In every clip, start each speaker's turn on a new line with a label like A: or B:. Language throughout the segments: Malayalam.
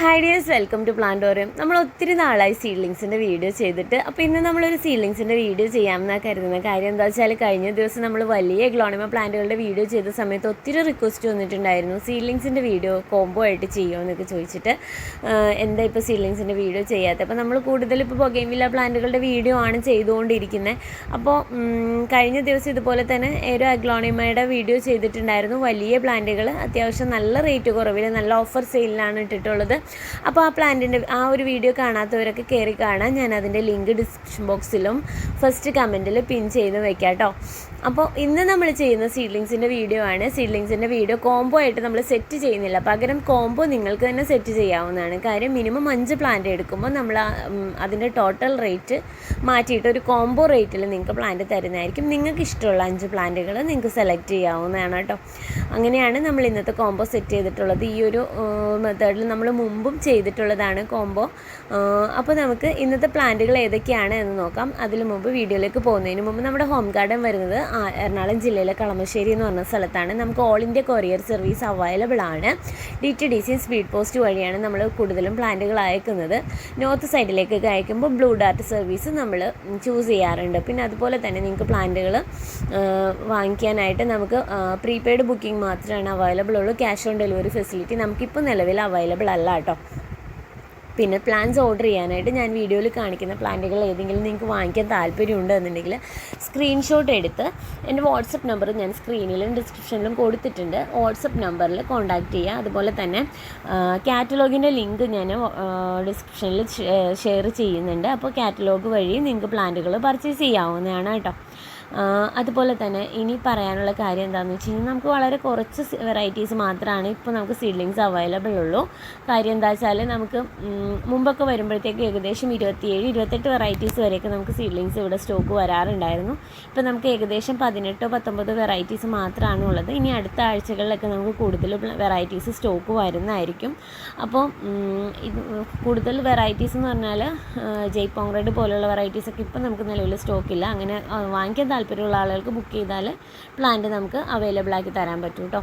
A: Hi dears welcome to Plantorium നമ്മൾ ഒത്തിരി നാളായി സീഡ്ലിങ്സിന്റെ വീഡിയോ ചെയ്തിട്ട് അപ്പോൾ ഇന്ന് നമ്മളൊരു സീഡ്ലിങ്സിന്റെ വീഡിയോ ചെയ്യാമെന്നാണ് കരുതുന്ന കാര്യം എന്താ വെച്ചാൽ കഴിഞ്ഞ ദിവസം നമ്മൾ വലിയ ഗ്ലോണിമ പ്ലാന്റുകളുടെ വീഡിയോ ചെയ്ത സമയത്ത് ഒത്തിരി റിക്വസ്റ്റ് വന്നിട്ടുണ്ടായിരുന്നു സീഡ്ലിങ്സിന്റെ വീഡിയോ കോംബോ ആയിട്ട് ചെയ്യുമോ എന്നൊക്കെ ചോദിച്ചിട്ട് എന്താ ഇപ്പോൾ സീഡ്ലിങ്സിന്റെ വീഡിയോ ചെയ്യാത്തത് അപ്പോൾ നമ്മൾ കൂടുതൽ ഇപ്പോൾ ബൊഗൈൻവില്ല പ്ലാന്റുകളുടെ വീഡിയോ ആണ് ചെയ്തുകൊണ്ടിരിക്കുന്നത് അപ്പോൾ കഴിഞ്ഞ ദിവസം ഇതുപോലെ തന്നെ ഒരു അഗ്ലോണിമയുടെ വീഡിയോ ചെയ്തിട്ടുണ്ടായിരുന്നു. വലിയ പ്ലാന്റുകൾ അത്യാവശ്യം നല്ല റേറ്റ് കുറവിൽ നല്ല ഓഫർ സെയിലിലാണ് ഇട്ടിട്ടുള്ളത്. അപ്പോൾ ആ പ്ലാന്റിന്റെ ആ ഒരു വീഡിയോ കാണാത്തവരൊക്കെ കയറി കാണാൻ ഞാൻ അതിന്റെ ലിങ്ക് ഡിസ്ക്രിപ്ഷൻ ബോക്സിലും ഫസ്റ്റ് കമന്റിൽ പിൻ ചെയ്ത് വെക്കാം കേട്ടോ. അപ്പോൾ ഇന്ന് നമ്മൾ ചെയ്യുന്ന സീഡ്ലിങ്സിന്റെ വീഡിയോ ആണ്. സീഡ്ലിങ്സിന്റെ വീഡിയോ കോംബോ ആയിട്ട് നമ്മൾ സെറ്റ് ചെയ്യുന്നില്ല. പകരം കോംബോ നിങ്ങൾക്ക് തന്നെ സെറ്റ് ചെയ്യാവുന്നതാണ്. കാര്യം മിനിമം അഞ്ച് പ്ലാന്റ് എടുക്കുമ്പോൾ നമ്മൾ അതിന്റെ ടോട്ടൽ റേറ്റ് മാറ്റിയിട്ട് ഒരു കോംബോ റേറ്റിൽ നിങ്ങൾക്ക് പ്ലാന്റ് തരുന്നതായിരിക്കും. നിങ്ങൾക്ക് ഇഷ്ടമുള്ള അഞ്ച് പ്ലാന്റുകൾ നിങ്ങൾക്ക് സെലക്ട് ചെയ്യാവുന്നതാണ് കേട്ടോ. അങ്ങനെയാണ് നമ്മൾ ഇന്നത്തെ കോംബോ സെറ്റ് ചെയ്തിട്ടുള്ളത്. ഈ ഒരു മെത്തേഡിൽ നമ്മൾ മുമ്പും ചെയ്തിട്ടുള്ളതാണ് കോംബോ അപ്പോൾ നമുക്ക് ഇന്നത്തെ പ്ലാന്റുകൾ ഏതൊക്കെയാണ് എന്ന് നോക്കാം. അതിന് മുമ്പ് വീഡിയോയിലേക്ക് പോകുന്നതിന് മുമ്പ് നമ്മുടെ ഹോം ഗാർഡൻ വരുന്നത് എറണാകുളം ജില്ലയിലെ കളമശ്ശേരി എന്ന് പറഞ്ഞ സ്ഥലത്താണ് നമുക്ക് all India courier service available ആണ്. D T D C speed post വഴിയാണ് നമ്മൾ കൂടുതലും പ്ലാന്റുകൾ അയക്കുന്നത്. നോർത്ത് സൈഡിലേക്കൊക്കെ അയക്കുമ്പോൾ ബ്ലൂ ഡാർട്ട് സർവീസ് നമ്മൾ ചൂസ് ചെയ്യാറുണ്ട്. പിന്നെ അതുപോലെ തന്നെ നിങ്ങൾക്ക് പ്ലാന്റുകൾ വാങ്ങിക്കാനായിട്ട് നമുക്ക് പ്രീപെയ്ഡ് ബുക്കിംഗ് മാത്രമാണ് അവൈലബിൾ ഉള്ളൂ. ക്യാഷ് ഓൺ ഡെലിവറി ഫെസിലിറ്റി നമുക്കിപ്പോൾ നിലവിൽ അവൈലബിൾ അല്ല കേട്ടോ. പിന്നെ പ്ലാൻസ് ഓർഡർ ചെയ്യാനായിട്ട് ഞാൻ വീഡിയോയിൽ കാണിക്കുന്ന പ്ലാന്റുകൾ ഏതെങ്കിലും നിങ്ങൾക്ക് വാങ്ങിക്കാൻ താല്പര്യമുണ്ട് എന്നുണ്ടെങ്കിൽ സ്ക്രീൻഷോട്ട് എടുത്ത് എന്റെ വാട്സപ്പ് നമ്പർ ഞാൻ സ്ക്രീനിലും ഡിസ്ക്രിപ്ഷനിലും കൊടുത്തിട്ടുണ്ട്. വാട്സപ്പ് നമ്പറിൽ കോൺടാക്റ്റ് ചെയ്യുക. അതുപോലെ തന്നെ കാറ്റലോഗിന്റെ ലിങ്ക് ഞാൻ ഡിസ്ക്രിപ്ഷനിൽ ഷെയർ ചെയ്യുന്നുണ്ട്. അപ്പോൾ കാറ്റലോഗ് വഴി നിങ്ങൾക്ക് പ്ലാന്റുകൾ പർച്ചേസ് ചെയ്യാവുന്നതാണ് കേട്ടോ. അതുപോലെ തന്നെ ഇനി പറയാനുള്ള കാര്യം എന്താണെന്ന് വെച്ച് കഴിഞ്ഞാൽ നമുക്ക് വളരെ കുറച്ച് വെറൈറ്റീസ് മാത്രമാണ് ഇപ്പോൾ നമുക്ക് സീഡ്ലിങ്സ് അവൈലബിൾ ഉള്ളൂ. കാര്യം എന്താ വെച്ചാൽ നമുക്ക് മുമ്പൊക്കെ വരുമ്പോഴത്തേക്ക് ഏകദേശം ഇരുപത്തിയേഴ് ഇരുപത്തെട്ട് വെറൈറ്റീസ് വരെയൊക്കെ നമുക്ക് സീഡ്ലിങ്സ് ഇവിടെ സ്റ്റോക്ക് വരാറുണ്ടായിരുന്നു. ഇപ്പോൾ നമുക്ക് ഏകദേശം പതിനെട്ടോ പത്തൊമ്പതോ വെറൈറ്റീസ് മാത്രമാണ് ഉള്ളത്. ഇനി അടുത്ത ആഴ്ചകളിലൊക്കെ നമുക്ക് കൂടുതൽ വെറൈറ്റീസ് സ്റ്റോക്ക് വരുന്നതായിരിക്കും. അപ്പോൾ ഇത് കൂടുതൽ വെറൈറ്റീസ് എന്ന് പറഞ്ഞാൽ ജയ്പോങ് റെഡ് പോലുള്ള വെറൈറ്റീസൊക്കെ ഇപ്പം നമുക്ക് നിലവിൽ സ്റ്റോക്കില്ല അങ്ങനെ വാങ്ങിക്കാൻ താല്പര്യമുള്ള ആളുകൾക്ക് ബുക്ക് ചെയ്താൽ പ്ലാന്റ് നമുക്ക് അവൈലബിൾ ആക്കി തരാൻ പറ്റും കേട്ടോ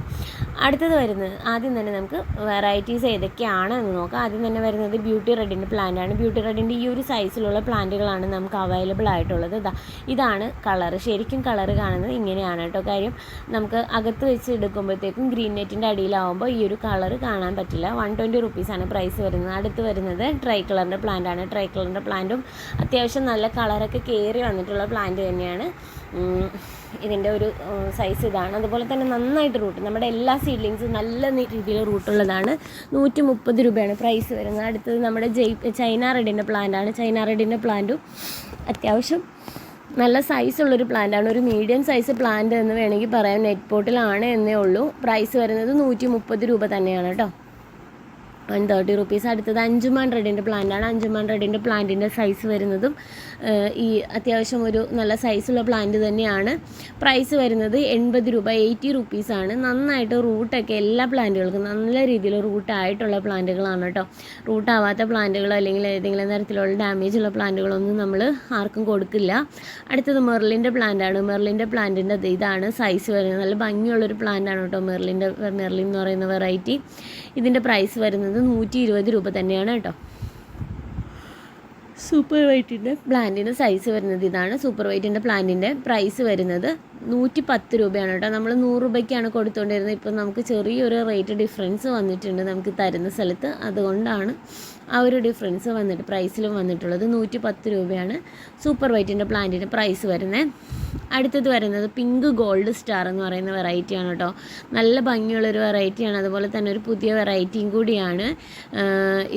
A: അടുത്തത് വരുന്നത് ആദ്യം തന്നെ നമുക്ക് വെറൈറ്റീസ് ഏതൊക്കെയാണ് എന്ന് നോക്കാം. ആദ്യം തന്നെ വരുന്നത് ബ്യൂട്ടി റെഡിന്റെ പ്ലാന്റ് ആണ്. ബ്യൂട്ടി റെഡിന്റെ ഈ ഒരു സൈസിലുള്ള പ്ലാന്റുകളാണ് നമുക്ക് അവൈലബിൾ ആയിട്ടുള്ളത്. ഇതാ ഇതാണ് കളർ ശരിക്കും കളർ കാണുന്നത് ഇങ്ങനെയാണ് കേട്ടോ. കാര്യം നമുക്ക് അകത്ത് വെച്ച് എടുക്കുമ്പോഴത്തേക്കും ഗ്രീൻ നെറ്റിന്റെ അടിയിലാവുമ്പോൾ ഈ ഒരു കളർ കാണാൻ പറ്റില്ല. വൺ ട്വന്റി റുപ്പീസാണ് പ്രൈസ് വരുന്നത്. അടുത്ത് വരുന്നത് ട്രൈ കളറിന്റെ പ്ലാന്റ് ആണ്. ട്രൈ കളറിന്റെ പ്ലാന്റും അത്യാവശ്യം നല്ല കളറൊക്കെ കയറി വന്നിട്ടുള്ള പ്ലാന്റ് തന്നെയാണ്. ഇതിന്റെ ഒരു സൈസ് ഇതാണ്. അതുപോലെ തന്നെ നന്നായിട്ട് റൂട്ട് നമ്മുടെ എല്ലാ സീഡ്ലിങ്സും നല്ല രീതിയിൽ റൂട്ടുള്ളതാണ് നൂറ്റി മുപ്പത് രൂപയാണ് പ്രൈസ് വരുന്നത്. അടുത്തത് നമ്മുടെ ജയ് ചൈന റെഡിന്റെ പ്ലാന്റാണ് ചൈന റെഡിന്റെ പ്ലാന്റും അത്യാവശ്യം നല്ല സൈസുള്ളൊരു പ്ലാന്റാണ് ഒരു മീഡിയം സൈസ് പ്ലാന്റ് എന്ന് വേണമെങ്കിൽ പറയാം. നെറ്റ് പോട്ടിലാണ് എന്നേ ഉള്ളൂ. പ്രൈസ് വരുന്നത് നൂറ്റി മുപ്പത് രൂപ തന്നെയാണ് കേട്ടോ. വൺ തേർട്ടി റുപ്പീസ് അടുത്തത് അഞ്ചുമാൻ റെഡിന്റെ പ്ലാന്റാണ് അഞ്ചുമാൻ റെഡിന്റെ പ്ലാന്റിന്റെ സൈസ് വരുന്നതും ഈ അത്യാവശ്യം ഒരു നല്ല സൈസുള്ള പ്ലാന്റ് തന്നെയാണ്. പ്രൈസ് വരുന്നത് എൺപത് രൂപ എയ്റ്റി റുപ്പീസാണ് നന്നായിട്ട് റൂട്ടൊക്കെ എല്ലാ പ്ലാന്റുകൾക്കും നല്ല രീതിയിൽ റൂട്ടായിട്ടുള്ള പ്ലാന്റുകളാണ് കേട്ടോ റൂട്ടാവാത്ത പ്ലാന്റുകളോ അല്ലെങ്കിൽ ഏതെങ്കിലും തരത്തിലുള്ള ഡാമേജ് ഉള്ള പ്ലാന്റുകളൊന്നും നമ്മൾ ആർക്കും കൊടുക്കില്ല. അടുത്തത് മെർലിന്റെ പ്ലാന്റാണ് മെർലിന്റെ പ്ലാന്റിന്റെ ഇതാണ് സൈസ് വരുന്നത്. നല്ല ഭംഗിയുള്ളൊരു പ്ലാന്റാണ് കേട്ടോ മെർലിന്റെ മെർലിൻ എന്ന് പറയുന്ന വെറൈറ്റി ഇതിന്റെ പ്രൈസ് വരുന്നത് നൂറ്റി ഇരുപത് രൂപ തന്നെയാണ് കേട്ടോ. സൂപ്പർ വൈറ്റിന്റെ പ്ലാന്റിന്റെ സൈസ് വരുന്നത് ഇതാണ്. സൂപ്പർ വൈറ്റിന്റെ പ്ലാന്റിന്റെ പ്രൈസ് വരുന്നത് നൂറ്റി പത്ത് രൂപയാണ് കേട്ടോ. നമ്മൾ നൂറ് രൂപയ്ക്കാണ് കൊടുത്തുകൊണ്ടിരുന്നത് ഇപ്പം നമുക്ക് ചെറിയൊരു റേറ്റ് ഡിഫറൻസ് വന്നിട്ടുണ്ട് നമുക്ക് തരുന്ന സ്ഥലത്ത്. അതുകൊണ്ടാണ് ആ ഒരു ഡിഫറൻസ് വന്നിട്ട് പ്രൈസിലും വന്നിട്ടുള്ളത് നൂറ്റി പത്ത് രൂപയാണ് സൂപ്പർ വൈറ്റിന്റെ പ്ലാന്റിന്റെ പ്രൈസ് വരുന്നത് അടുത്തത് വരുന്നത് പിങ്ക് ഗോൾഡ് സ്റ്റാർ എന്ന് പറയുന്ന വെറൈറ്റിയാണ് കേട്ടോ. നല്ല ഭംഗിയുള്ളൊരു വെറൈറ്റിയാണ് അതുപോലെ തന്നെ ഒരു പുതിയ വെറൈറ്റിയും കൂടിയാണ്.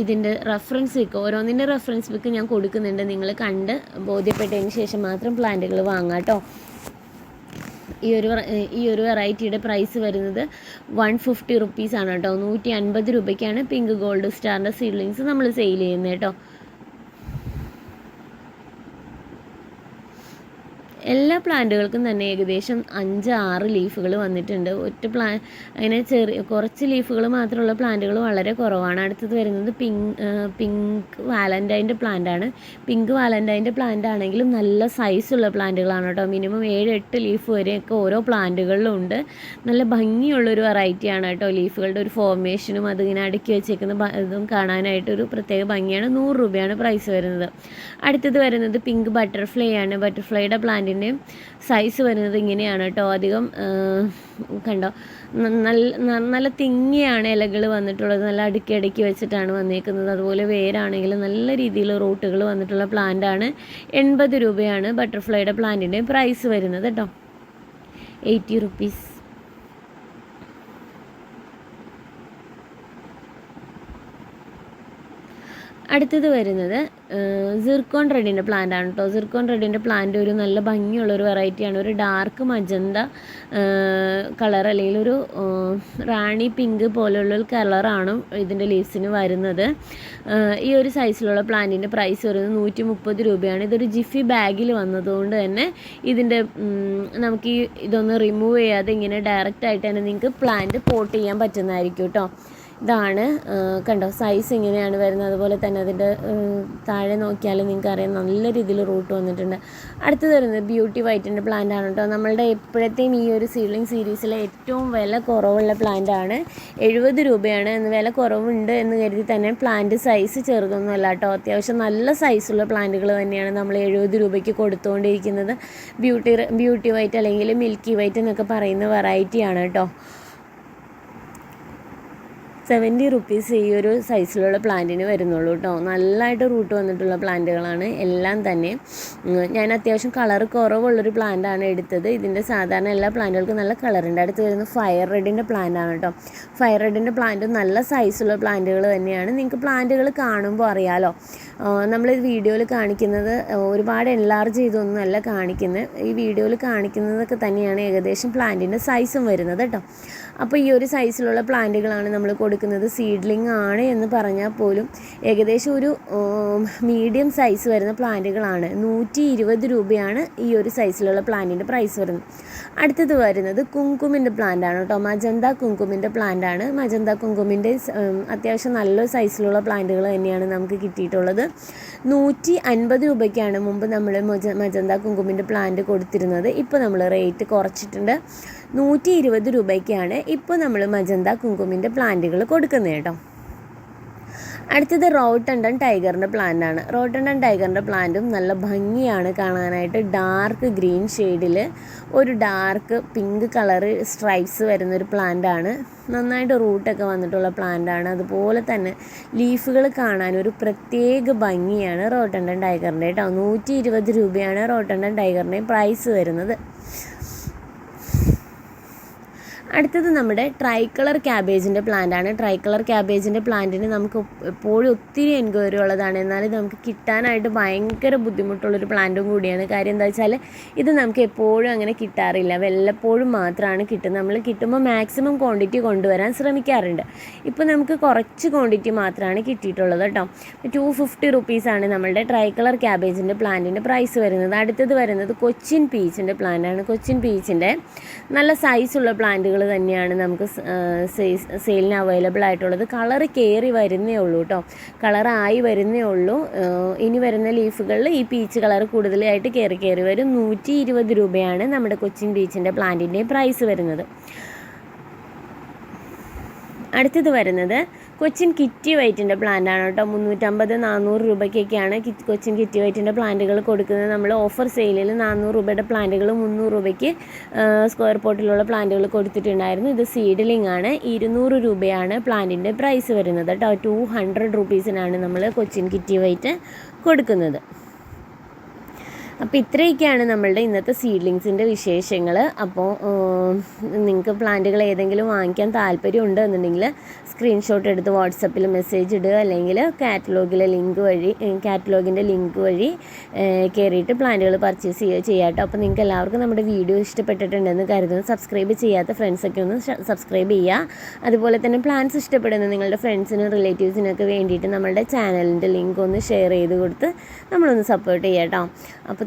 A: ഇതിന്റെ റെഫറൻസ് ബുക്ക് ഓരോന്നിന്റെ റെഫറൻസ് ബുക്ക് ഞാൻ കൊടുക്കുന്നുണ്ട്. നിങ്ങൾ കണ്ട് ബോധ്യപ്പെട്ടതിന് ശേഷം മാത്രം പ്ലാന്റുകൾ വാങ്ങാം കേട്ടോ. ഈ ഒരു ഈ ഒരു വെറൈറ്റിയുടെ പ്രൈസ് വരുന്നത് വൺ ഫിഫ്റ്റി റുപ്പീസാണ് കേട്ടോ. നൂറ്റി അൻപത് രൂപയ്ക്കാണ് പിങ്ക് ഗോൾഡ് സ്റ്റാറിന്റെ സീഡ്ലിങ്സ് നമ്മൾ സെയിൽ ചെയ്യുന്നത് കേട്ടോ. എല്ലാ പ്ലാന്റുകൾക്കും തന്നെ ഏകദേശം അഞ്ച് ആറ് ലീഫുകൾ വന്നിട്ടുണ്ട്. ഒറ്റ പ്ലാ അതിനെ ചെറിയ കുറച്ച് ലീഫുകൾ മാത്രമുള്ള പ്ലാന്റുകൾ വളരെ കുറവാണ്. അടുത്തത് വരുന്നത് പിങ്ക് പിങ്ക് വാലന്റൈന്റെ പ്ലാന്റാണ്. പിങ്ക് വാലന്റൈന്റെ പ്ലാന്റ് ആണെങ്കിലും നല്ല സൈസുള്ള പ്ലാന്റുകളാണ് കേട്ടോ. മിനിമം ഏഴ് എട്ട് ലീഫ് വരെയൊക്കെ ഓരോ പ്ലാന്റുകളിലും ഉണ്ട് നല്ല ഭംഗിയുള്ളൊരു വെറൈറ്റിയാണ് കേട്ടോ ലീഫുകളുടെ ഒരു ഫോർമേഷനും അതിങ്ങനെ അടുക്കി വെച്ചേക്കുന്ന ഇതും കാണാനായിട്ട് ഒരു പ്രത്യേക ഭംഗിയാണ്. നൂറ് രൂപയാണ് പ്രൈസ് വരുന്നത്. അടുത്തത് വരുന്നത് പിങ്ക് ബട്ടർഫ്ലൈ ആണ്. ബട്ടർഫ്ലൈയുടെ പ്ലാന്റിന്റെയും സൈസ് വരുന്നത് ഇങ്ങനെയാണ് കേട്ടോ. അധികം കണ്ടോ നല്ല നല്ല തിങ്ങിയാണ് ഇലകൾ വന്നിട്ടുള്ളത്. നല്ല അടുക്കി അടുക്കി വെച്ചിട്ടാണ് വന്നേക്കുന്നത്. അതുപോലെ വേരാണെങ്കിൽ നല്ല രീതിയിൽ റൂട്ടുകൾ വന്നിട്ടുള്ള പ്ലാന്റാണ് എൺപത് രൂപയാണ് ബട്ടർഫ്ലൈയുടെ പ്ലാന്റിന്റെ പ്രൈസ് വരുന്നത് കേട്ടോ. എയ്റ്റി റുപ്പീസ് അടുത്തത് വരുന്നത് സിർക്കോൺ റെഡിന്റെ പ്ലാന്റ് ആണ് കേട്ടോ സിർക്കോൺ റെഡിന്റെ പ്ലാന്റ് ഒരു നല്ല ഭംഗിയുള്ള ഒരു വെറൈറ്റിയാണ് ഒരു ഡാർക്ക് മജന്ത കളർ അല്ലെങ്കിൽ ഒരു റാണി പിങ്ക് പോലെയുള്ള ഒരു കളറാണ് ഇതിന്റെ ലീവ്സിന് വരുന്നത്. ഈ ഒരു സൈസിലുള്ള പ്ലാന്റിന്റെ പ്രൈസ് വരുന്നത് നൂറ്റി മുപ്പത് രൂപയാണ്. ഇതൊരു ജിഫി ബാഗിൽ വന്നതുകൊണ്ട് തന്നെ ഇതിന്റെ നമുക്ക് ഈ ഇതൊന്ന് റിമൂവ് ചെയ്യാതെ ഇങ്ങനെ ഡയറക്റ്റായിട്ട് തന്നെ നിങ്ങൾക്ക് പ്ലാന്റ് പോട്ട് ചെയ്യാൻ പറ്റുന്നതായിരിക്കും കേട്ടോ ഇതാണ്. കണ്ടോ സൈസ് ഇങ്ങനെയാണ് വരുന്നത്. അതുപോലെ തന്നെ അതിന്റെ താഴെ നോക്കിയാൽ നിങ്ങൾക്ക് അറിയാം നല്ല രീതിയിൽ റൂട്ട് വന്നിട്ടുണ്ട്. അടുത്തത് വരുന്നത് ബ്യൂട്ടി വൈറ്റിന്റെ പ്ലാന്റ് ആണ് കേട്ടോ. നമ്മളുടെ എപ്പോഴത്തെയും ഈ ഒരു സീലിംഗ് സീരീസിലെ ഏറ്റവും വില കുറവുള്ള പ്ലാന്റ് ആണ്. എഴുപത് രൂപയാണ്. എന്ന് വില കുറവുണ്ട് എന്ന് കരുതി തന്നെ പ്ലാന്റ് സൈസ് ചെറുതൊന്നും അല്ല കേട്ടോ. അത്യാവശ്യം നല്ല സൈസുള്ള പ്ലാന്റുകൾ തന്നെയാണ് നമ്മൾ എഴുപത് രൂപയ്ക്ക് കൊടുത്തുകൊണ്ടിരിക്കുന്നത് ബ്യൂട്ടി ബ്യൂട്ടി വൈറ്റ് അല്ലെങ്കിൽ മിൽക്കി വൈറ്റ് എന്നൊക്കെ പറയുന്ന വെറൈറ്റിയാണ് കേട്ടോ. സെവന്റി റുപ്പീസ് ഈ ഒരു സൈസിലുള്ള പ്ലാന്റിന് വരുന്നുള്ളൂ കേട്ടോ നല്ലതായിട്ട് റൂട്ട് വന്നിട്ടുള്ള പ്ലാന്റുകളാണ് എല്ലാം തന്നെ. ഞാൻ അത്യാവശ്യം കളർ കുറവുള്ളൊരു പ്ലാന്റാണ് എടുത്തത്. ഇതിന്റെ സാധാരണ എല്ലാ പ്ലാന്റുകൾക്കും നല്ല കളറുണ്ട് അടുത്ത് വരുന്നത് ഫയർ റെഡിന്റെ പ്ലാന്റാണ് കേട്ടോ ഫയർ റെഡിന്റെ പ്ലാന്റ് നല്ല സൈസുള്ള പ്ലാന്റുകൾ തന്നെയാണ്. നിങ്ങൾക്ക് പ്ലാന്റുകൾ കാണുമ്പോൾ അറിയാലോ. നമ്മൾ ഈ വീഡിയോയിൽ കാണിക്കുന്നത് ഒരുപാട് എൻലാർജ് ചെയ്തൊന്നുമല്ല കാണിക്കുന്നത് ഈ വീഡിയോയിൽ കാണിക്കുന്നതൊക്കെ തന്നെയാണ് ഏകദേശം പ്ലാന്റിന്റെ സൈസും വരുന്നത് കേട്ടോ അപ്പോൾ ഈ ഒരു സൈസിലുള്ള പ്ലാന്റുകളാണ് നമ്മൾ കൊടുക്കുന്നത്. സീഡ്ലിംഗ് ആണ് എന്ന് പറഞ്ഞാൽ പോലും ഏകദേശം ഒരു മീഡിയം സൈസ് വരുന്ന പ്ലാന്റുകളാണ്. നൂറ്റി ഇരുപത് രൂപയാണ് ഈ ഒരു സൈസിലുള്ള പ്ലാന്റിന്റെ പ്രൈസ് വരുന്നത്. അടുത്തത് വരുന്നത് കുങ്കുമിന്റെ പ്ലാന്റ് ആണ് കേട്ടോ. മജന്ത കുങ്കുമിന്റെ പ്ലാന്റ് ആണ്. മജന്ത കുങ്കുമിന്റെ അത്യാവശ്യം നല്ല സൈസിലുള്ള പ്ലാന്റുകൾ തന്നെയാണ് നമുക്ക് കിട്ടിയിട്ടുള്ളത്. നൂറ്റി അൻപത് രൂപയ്ക്കാണ് മുമ്പ് നമ്മൾ മജ മജന്ത കുങ്കുമിന്റെ പ്ലാന്റ് കൊടുത്തിരുന്നത്. ഇപ്പോൾ നമ്മൾ റേറ്റ് കുറച്ചിട്ടുണ്ട്. നൂറ്റി ഇരുപത് രൂപയ്ക്കാണ് ഇപ്പോൾ നമ്മൾ മജന്ത കുങ്കുമിന്റെ പ്ലാന്റുകൾ കൊടുക്കുന്നത് കേട്ടോ. അടുത്തത് റോട്ടണ്ടൻ ടൈഗറിന്റെ പ്ലാന്റ് ആണ് റോട്ടണ്ടൻ ടൈഗറിന്റെ പ്ലാന്റും നല്ല ഭംഗിയാണ് കാണാനായിട്ട്. ഡാർക്ക് ഗ്രീൻ ഷെയ്ഡിൽ ഒരു ഡാർക്ക് പിങ്ക് കളർ സ്ട്രൈപ്സ് വരുന്നൊരു പ്ലാന്റ് ആണ് നന്നായിട്ട് റൂട്ടൊക്കെ വന്നിട്ടുള്ള പ്ലാന്റ് ആണ് അതുപോലെ തന്നെ ലീഫുകൾ കാണാൻ ഒരു പ്രത്യേക ഭംഗിയാണ് റോട്ടണ്ടൻ ടൈഗറിന്റെ കേട്ടോ. നൂറ്റി ഇരുപത് രൂപയാണ് റോട്ടണ്ടൻ ടൈഗറിന്റെ പ്രൈസ് വരുന്നത്. അടുത്തത് നമ്മുടെ ട്രൈ കളർ ക്യാബേജിന്റെ പ്ലാന്റാണ് ട്രൈ കളർ ക്യാബേജിന്റെ പ്ലാന്റിന് നമുക്ക് എപ്പോഴും ഒത്തിരി എൻക്വയറി ഉള്ളതാണ്. എന്നാലും നമുക്ക് കിട്ടാനായിട്ട് ഭയങ്കര ബുദ്ധിമുട്ടുള്ളൊരു പ്ലാന്റും കൂടിയാണ്. കാര്യം എന്താ വെച്ചാൽ ഇത് നമുക്ക് എപ്പോഴും അങ്ങനെ കിട്ടാറില്ല. വല്ലപ്പോഴും മാത്രമാണ് കിട്ടുന്നത്. നമ്മൾ കിട്ടുമ്പോൾ മാക്സിമം ക്വാണ്ടിറ്റി കൊണ്ടുവരാൻ ശ്രമിക്കാറുണ്ട്. ഇപ്പോൾ നമുക്ക് കുറച്ച് ക്വാണ്ടിറ്റി മാത്രമാണ് കിട്ടിയിട്ടുള്ളത് കേട്ടോ. ടു ഫിഫ്റ്റി റുപ്പീസാണ് നമ്മളുടെ ട്രൈ കളർ ക്യാബേജിന്റെ പ്ലാന്റിന്റെ പ്രൈസ് വരുന്നത്. അടുത്തത് വരുന്നത് കൊച്ചിൻ പീച്ചിന്റെ പ്ലാന്റാണ് കൊച്ചിൻ പീച്ചിന്റെ നല്ല സൈസുള്ള പ്ലാന്റുകൾ തന്നെയാണ് നമുക്ക് സെയിലിന് അവൈലബിൾ ആയിട്ടുള്ളത്. കളർ കയറി വരുന്നേ ഉള്ളൂ കേട്ടോ കളറായി വരുന്നേ ഉള്ളൂ. ഇനി വരുന്ന ലീഫുകളിൽ ഈ പീച്ച് കളർ കൂടുതലായിട്ട് കയറി കയറി വരും. നൂറ്റി ഇരുപത് രൂപയാണ് നമ്മുടെ കൊച്ചിൻ ബീച്ചിന്റെ പ്ലാന്റിന്റെ പ്രൈസ് വരുന്നത്. അടുത്തത് വരുന്നത് കൊച്ചിൻ കിറ്റി വൈറ്റിന്റെ പ്ലാന്റ് ആണ് കേട്ടോ. മുന്നൂറ്റമ്പത് നാനൂറ് രൂപയ്ക്കൊക്കെയാണ് കൊച്ചിൻ കിറ്റി വൈറ്റിന്റെ പ്ലാന്റുകൾ കൊടുക്കുന്നത്. നമ്മൾ ഓഫർ സെയിലിൽ നാനൂറ് രൂപയുടെ പ്ലാന്റുകൾ മുന്നൂറ് രൂപയ്ക്ക് സ്ക്വയർ പോട്ടിലുള്ള പ്ലാന്റുകൾ കൊടുത്തിട്ടുണ്ടായിരുന്നു. ഇത് സീഡ്ലിംഗ് ആണ്. ഇരുന്നൂറ് രൂപയാണ് പ്ലാന്റിന്റെ പ്രൈസ് വരുന്നത് കേട്ടോ. ടു ഹൺഡ്രഡ് റുപ്പീസിനാണ് നമ്മൾ കൊച്ചിൻ കിറ്റി വൈറ്റ് കൊടുക്കുന്നത്. അപ്പോൾ ഇത്രയൊക്കെയാണ് നമ്മളുടെ ഇന്നത്തെ സീഡ്ലിങ്സിന്റെ വിശേഷങ്ങൾ അപ്പോൾ നിങ്ങൾക്ക് പ്ലാന്റുകൾ ഏതെങ്കിലും വാങ്ങിക്കാൻ താല്പര്യം ഉണ്ട് എന്നുണ്ടെങ്കിൽ സ്ക്രീൻഷോട്ട് എടുത്ത് വാട്സപ്പിൽ മെസ്സേജ് ഇടുക. അല്ലെങ്കിൽ കാറ്റലോഗിലെ ലിങ്ക് വഴി കാറ്റലോഗിന്റെ ലിങ്ക് വഴി കയറിയിട്ട് പ്ലാന്റുകൾ പർച്ചേസ് ചെയ്യുക ചെയ്യാം കേട്ടോ അപ്പോൾ നിങ്ങൾക്ക് എല്ലാവർക്കും നമ്മുടെ വീഡിയോ ഇഷ്ടപ്പെട്ടിട്ടുണ്ടെന്ന് കരുതുന്നു. സബ്സ്ക്രൈബ് ചെയ്യാത്ത ഫ്രണ്ട്സൊക്കെ ഒന്ന് സബ്സ്ക്രൈബ് ചെയ്യുക. അതുപോലെ തന്നെ പ്ലാൻസ് ഇഷ്ടപ്പെടുന്ന നിങ്ങളുടെ ഫ്രണ്ട്സിനും റിലേറ്റീവ്സിനൊക്കെ വേണ്ടിയിട്ട് നമ്മളുടെ ചാനലിന്റെ ലിങ്ക് ഒന്ന് ഷെയർ ചെയ്ത് കൊടുത്ത് നമ്മളൊന്ന് സപ്പോർട്ട് ചെയ്യാം കേട്ടോ അപ്പോൾ